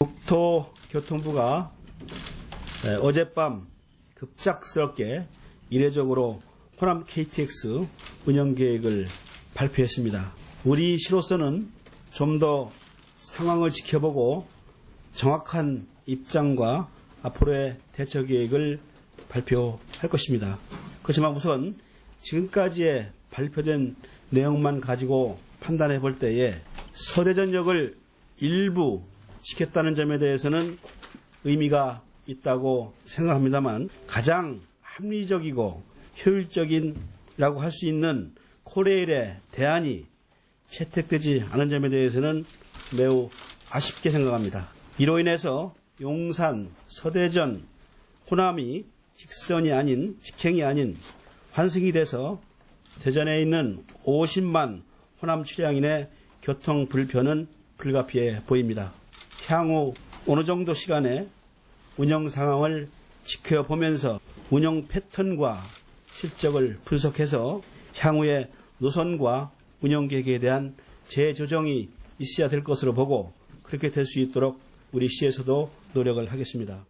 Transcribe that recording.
국토교통부가 에, 어젯밤 급작스럽게 이례적으로 호남 KTX 운영 계획을 발표했습니다. 우리 시로서는 좀 더 상황을 지켜보고 정확한 입장과 앞으로의 대처 계획을 발표할 것입니다. 그렇지만 우선 지금까지의 발표된 내용만 가지고 판단해 볼 때에 서대전역을 일부 지켰다는 점에 대해서는 의미가 있다고 생각합니다만 가장 합리적이고 효율적인라고 할 수 있는 코레일의 대안이 채택되지 않은 점에 대해서는 매우 아쉽게 생각합니다. 이로 인해서 용산, 서대전, 호남이 직선이 아닌 직행이 아닌 환승이 돼서 대전에 있는 50만 호남 출향인의 교통 불편은 불가피해 보입니다. 향후 어느 정도 시간에 운영 상황을 지켜보면서 운영 패턴과 실적을 분석해서 향후의 노선과 운영 계획에 대한 재조정이 있어야 될 것으로 보고 그렇게 될 수 있도록 우리 시에서도 노력을 하겠습니다.